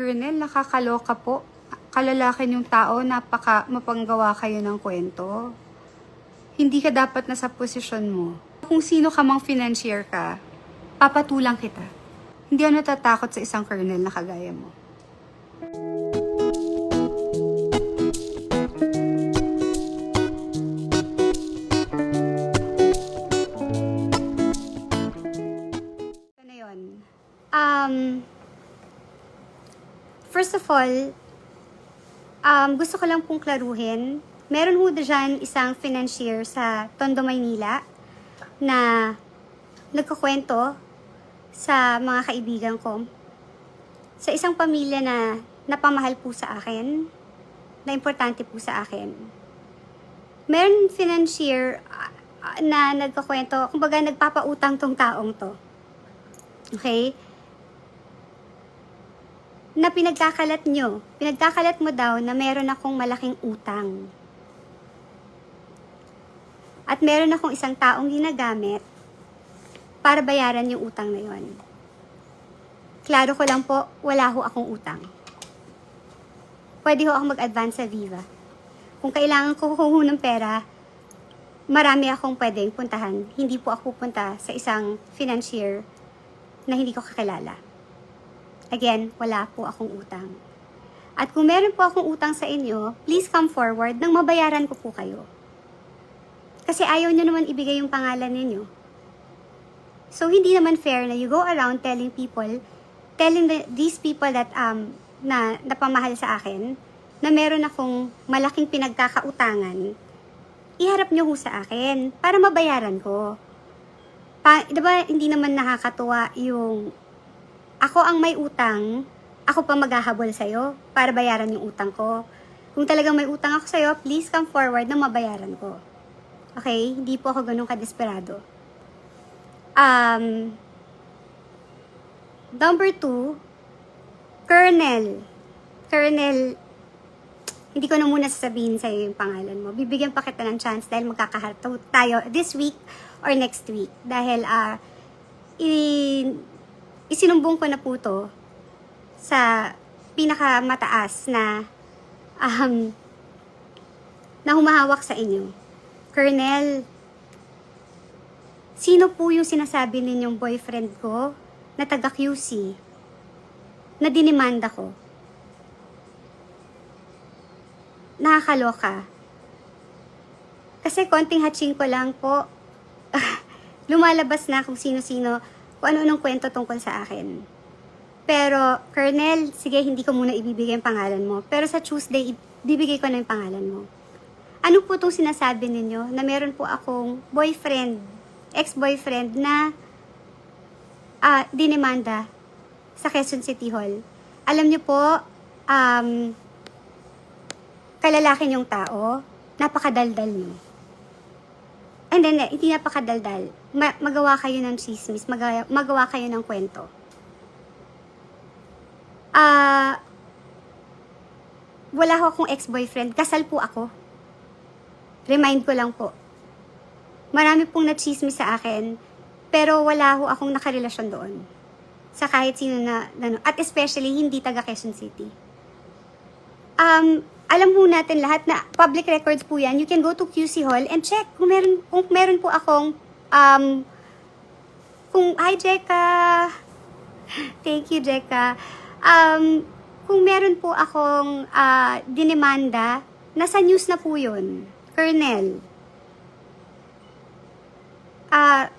Colonel, nakakaloka po. Kalalakin yung tao, napaka mapanggawa kayo ng kwento. Hindi ka dapat nasa posisyon mo. Kung sino ka mang financier ka, papatulang kita. Hindi ako natatakot sa isang colonel na kagaya mo. First of all, um, gusto ko lang pong klaruhin. Meron ho dyan isang financier sa Tondo, Maynila na nagkukwento sa mga kaibigan ko sa isang pamilya na napamahal po sa akin, na importante po sa akin. Meron financier ah, na nagkukwento, kumbaga nagpapautang tong taong to. Okay? Na pinagkakalat nyo. Pinagkakalat mo daw na meron akong malaking utang. At meron akong isang taong ginagamit para bayaran yung utang na yon. Klaro ko lang po, wala ho akong utang. Pwede ho ako mag-advance sa Viva. Kung kailangan ko ho ng pera, marami akong pwedeng puntahan. Hindi po ako pupunta sa isang financier na hindi ko kakilala. Again, wala po akong utang. At kung meron po akong utang sa inyo, please come forward nang mabayaran ko po kayo. Kasi ayaw nyo naman ibigay yung pangalan ninyo. So, hindi naman fair na you go around telling people, telling the, these people that, um, na napamahal sa akin, na meron akong malaking pinagkakautangan, iharap nyo ho sa akin para mabayaran ko. Pa, di ba, hindi naman nakakatuwa yung ako ang may utang, ako pa maghahabol sa'yo para bayaran yung utang ko. Kung talagang may utang ako sa'yo, please come forward na mabayaran ko. Okay? Hindi po ako ganun kadesperado. Um, number two, Colonel. Colonel, hindi ko na muna sasabihin sa'yo yung pangalan mo. Bibigyan pa kita ng chance dahil magkakaharap tayo this week or next week. Dahil, ah, i- isinumbong ko na po to sa pinakamataas na um, na humahawak sa inyo. Colonel, sino po yung sinasabi ninyong boyfriend ko na taga QC na dinimanda ko? Nakakaloka. Kasi konting hatching ko lang po, lumalabas na kung sino-sino, kung ano-anong kwento tungkol sa akin. Pero, Colonel, sige, hindi ko muna ibibigay ang pangalan mo. Pero sa Tuesday, ibibigay ko na yung pangalan mo. Ano po itong sinasabi ninyo na meron po akong boyfriend, ex-boyfriend na ah, dinimanda sa Quezon City Hall? Alam niyo po, um, kalalakin yung tao, napakadaldal niyo. And then, hindi napakadaldal. Ma- magawa kayo ng chismis, magawa, magawa kayo ng kwento. Ah, wala ho akong ex-boyfriend. Kasal po ako. Remind ko lang po. Marami pong nachismis sa akin, pero wala ho akong nakarelasyon doon. Sa kahit sino na, na at especially hindi taga Quezon City. Um, alam po natin lahat na public records po yan. You can go to QC Hall and check kung meron, kung meron po akong, um, kung, hi Jeka, thank you Jeka, um, kung meron po akong ah, dinemanda, nasa news na po yun. Colonel. Ah,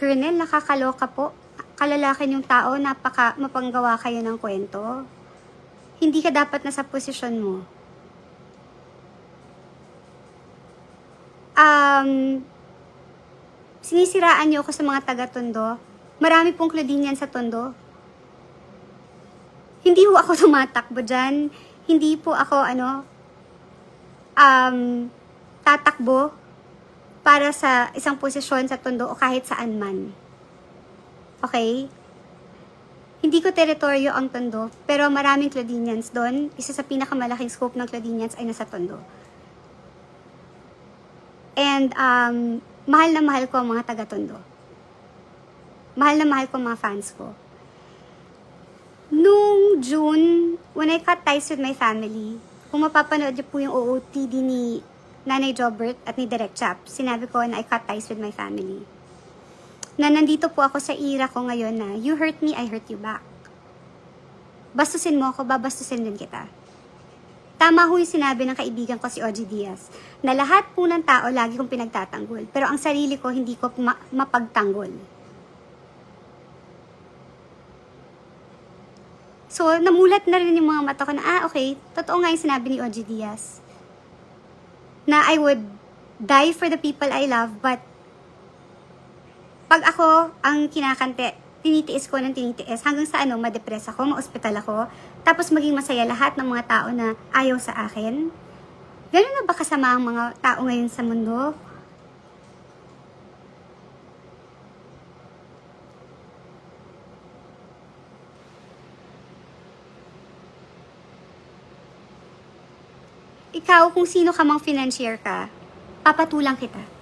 Colonel, nakakaloka po. Kalalakin yung tao, napaka mapanggawa kayo ng kwento. Hindi ka dapat nasa posisyon mo. Um, sinisiraan niyo ako sa mga taga-tondo. Marami pong Claudine sa tondo. Hindi po ako tumatakbo dyan. Hindi po ako, ano, um, tatakbo para sa isang posisyon sa tondo o kahit saan man. Okay? Hindi ko teritoryo ang tondo, pero maraming Claudinians doon. Isa sa pinakamalaking scope ng Claudinians ay nasa tondo. And um, mahal na mahal ko ang mga taga-tondo. Mahal na mahal ko ang mga fans ko. Nung June, when I cut ties with my family, kung mapapanood niyo po yung OOTD ni Nanay Jobert at ni Direct Chap, sinabi ko na I cut ties with my family. Na nandito po ako sa era ko ngayon na you hurt me, I hurt you back. Bastusin mo ako, babastusin din kita. Tama ho yung sinabi ng kaibigan ko si Oji Diaz, na lahat po ng tao lagi kong pinagtatanggol, pero ang sarili ko hindi ko ma- mapagtanggol. So, namulat na rin yung mga mata ko na, ah, okay, totoo nga yung sinabi ni Oji Diaz. Na I would die for the people I love, but pag ako ang kinakante, tinitiis ko ng tinitiis, hanggang sa ano, madepress ako, ma-hospital ako, tapos maging masaya lahat ng mga tao na ayaw sa akin. Ganun na ba kasama ang mga tao ngayon sa mundo? Ikaw, kung sino ka mang financier ka, papatulang kita.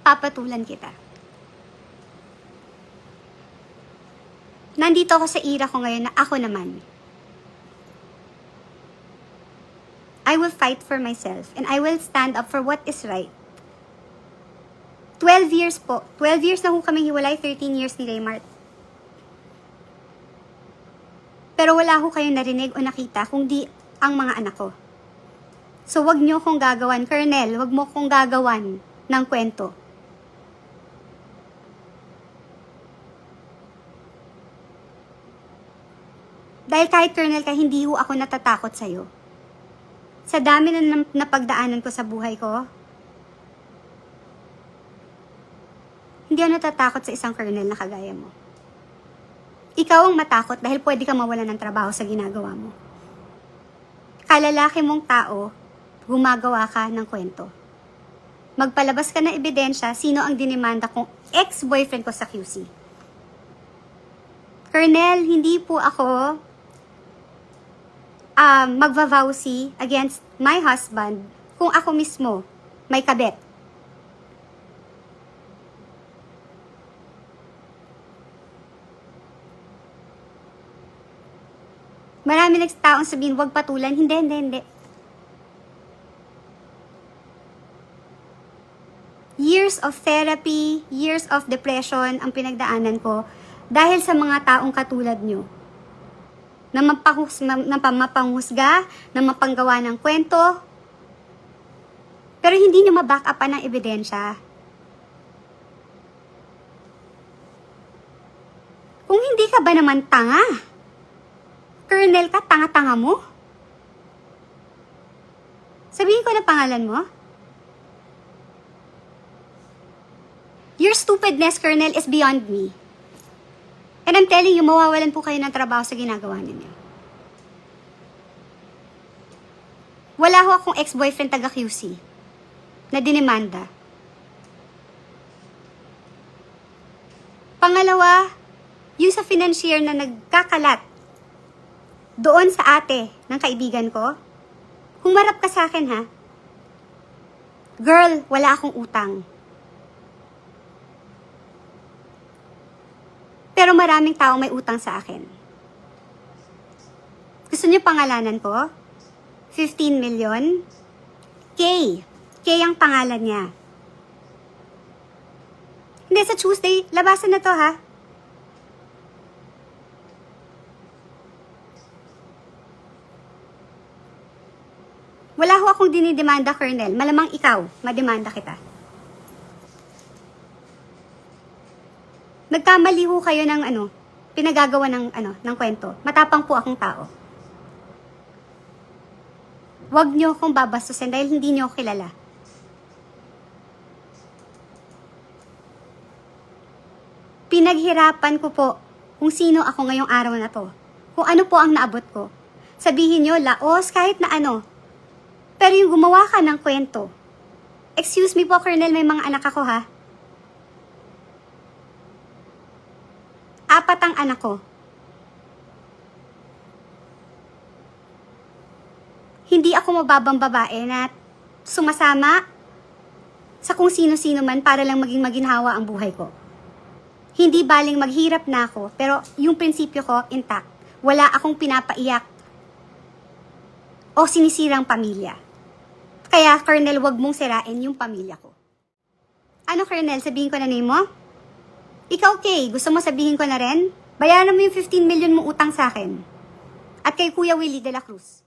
Papatulan kita. Nandito ako sa era ko ngayon na ako naman. I will fight for myself and I will stand up for what is right. 12 years po. 12 years na ho kaming hiwalay, 13 years ni Raymart. Pero wala ho kayong narinig o nakita kung di ang mga anak ko. So wag niyo kong gagawan, Colonel, wag mo kong gagawan ng kwento. Dahil kahit Colonel ka, hindi ho ako natatakot sa'yo. Sa dami na napagdaanan ko sa buhay ko, hindi ako natatakot sa isang Colonel na kagaya mo. Ikaw ang matakot dahil pwede ka mawala ng trabaho sa ginagawa mo. Kalalaki mong tao, gumagawa ka ng kwento. Magpalabas ka ng ebidensya sino ang dinimanda kong ex-boyfriend ko sa QC. Colonel, hindi po ako um, magvavowsy against my husband kung ako mismo may kabet. Marami nagtaong sabihin, wag patulan. Hindi, hindi, hindi. Years of therapy, years of depression ang pinagdaanan ko dahil sa mga taong katulad nyo na mapahus, ma, na pa- mapanghusga, na mapanggawa ng kwento, pero hindi nyo maback up ng ebidensya. Kung hindi ka ba naman tanga, Colonel ka, tanga-tanga mo? Sabihin ko na pangalan mo? Your stupidness, Colonel, is beyond me. And I'm telling you, mawawalan po kayo ng trabaho sa ginagawa ninyo. Wala ho akong ex-boyfriend taga QC na dinemanda. Pangalawa, yung sa financier na nagkakalat doon sa ate ng kaibigan ko, humarap ka sa akin ha. Girl, wala akong utang. Pero maraming tao may utang sa akin. Gusto niyo pangalanan ko? 15 million? K. K ang pangalan niya. Hindi, sa Tuesday, labasan na to ha. Wala ho akong dinidemanda, Colonel. Malamang ikaw, mademanda kita. Nagkamali ho kayo ng ano, pinagagawa ng ano, ng kwento. Matapang po akong tao. Huwag niyo akong babastusin dahil hindi niyo ako kilala. Pinaghirapan ko po kung sino ako ngayong araw na to. Kung ano po ang naabot ko. Sabihin niyo, laos, kahit na ano, pero yung gumawa ka ng kwento. Excuse me po, Colonel, may mga anak ako ha. Apat ang anak ko. Hindi ako mababang babae na sumasama sa kung sino-sino man para lang maging maginhawa ang buhay ko. Hindi baling maghirap na ako, pero yung prinsipyo ko intact. Wala akong pinapaiyak o sinisirang pamilya. Kaya, Colonel, wag mong sirain yung pamilya ko. Ano, Colonel, sabihin ko na name mo? Ikaw, okay, gusto mo sabihin ko na rin? Bayaran mo yung 15 million mo utang sa akin. At kay Kuya Willie de la Cruz.